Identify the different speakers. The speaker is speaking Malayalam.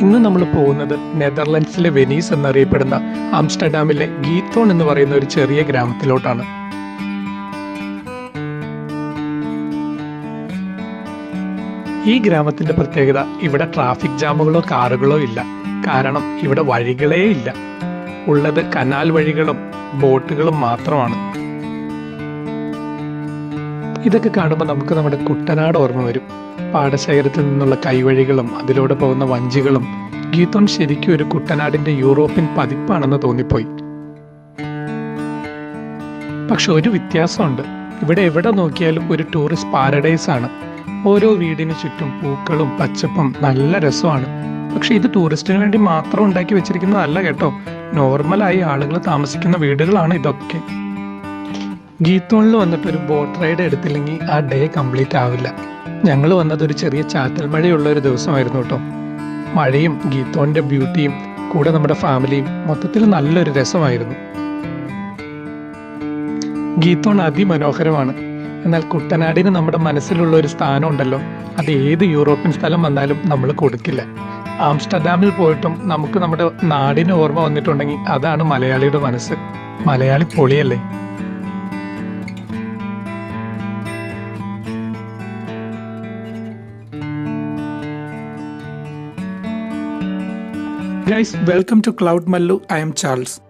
Speaker 1: ഇന്ന് നമ്മൾ പോകുന്നത് നെതർലൻഡ്സിലെ വെനീസ് എന്നറിയപ്പെടുന്ന ആംസ്റ്റർഡാമിലെ ഗീത്തോൺ എന്ന് പറയുന്ന ഒരു ചെറിയ ഗ്രാമത്തിലോട്ടാണ്. ഈ ഗ്രാമത്തിന്റെ പ്രത്യേകത ഇവിടെ ട്രാഫിക് ജാമുകളോ കാറുകളോ ഇല്ല. കാരണം ഇവിടെ വഴികളേ ഇല്ല. ഉള്ളത് കനാൽ വഴികളും ബോട്ടുകളും മാത്രമാണ്. ഇതൊക്കെ കാണുമ്പോൾ നമുക്ക് നമ്മുടെ കുട്ടനാട് ഓർമ്മ വരും. പാടശേഖരത്തിൽ നിന്നുള്ള കൈവഴികളും അതിലൂടെ പോകുന്ന വഞ്ചികളും ഗീതോൺ ശരിക്കും ഒരു കുട്ടനാടിന്റെ യൂറോപ്യൻ പതിപ്പാണെന്ന് തോന്നിപ്പോയി. പക്ഷെ ഒരു വ്യത്യാസമുണ്ട്. ഇവിടെ എവിടെ നോക്കിയാലും ഒരു ടൂറിസ്റ്റ് പാരഡൈസ് ആണ്. ഓരോ വീടിന് ചുറ്റും പൂക്കളും പച്ചപ്പും നല്ല രസമാണ്. പക്ഷെ ഇത് ടൂറിസ്റ്റിന് വേണ്ടി മാത്രം ഉണ്ടാക്കി വെച്ചിരിക്കുന്നതല്ല കേട്ടോ. നോർമലായി ആളുകൾ താമസിക്കുന്ന വീടുകളാണ് ഇതൊക്കെ. ഗീത്തോണിൽ വന്നിട്ട് ഒരു ബോട്ട് റൈഡ് എടുത്തില്ലെങ്കിൽ ആ ഡേ കംപ്ലീറ്റ് ആവില്ല. ഞങ്ങൾ വന്നത് ഒരു ചെറിയ ചാറ്റൽ മഴയുള്ള ഒരു ദിവസമായിരുന്നു കേട്ടോ മഴയും ഗീത്തോണിന്റെ ബ്യൂട്ടിയും കൂടെ നമ്മുടെ ഫാമിലിയും മൊത്തത്തിൽ നല്ലൊരു രസമായിരുന്നു. ഗീത്തോൺ അതിമനോഹരമാണ്. എന്നാൽ കുട്ടനാടിന് നമ്മുടെ മനസ്സിലുള്ള ഒരു സ്ഥാനം ഉണ്ടല്ലോ അത് ഏത് യൂറോപ്യൻ സ്ഥലം വന്നാലും നമ്മൾ കൊടുക്കില്ല. ആംസ്റ്റർഡാമിൽ പോയിട്ടും നമുക്ക് നമ്മുടെ നാടിന് ഓർമ്മ വന്നിട്ടുണ്ടെങ്കിൽ അതാണ് മലയാളിയുടെ മനസ്സ്. മലയാളി പൊളിയല്ലേ? Guys, welcome to Cloud Mallu. I am Charles.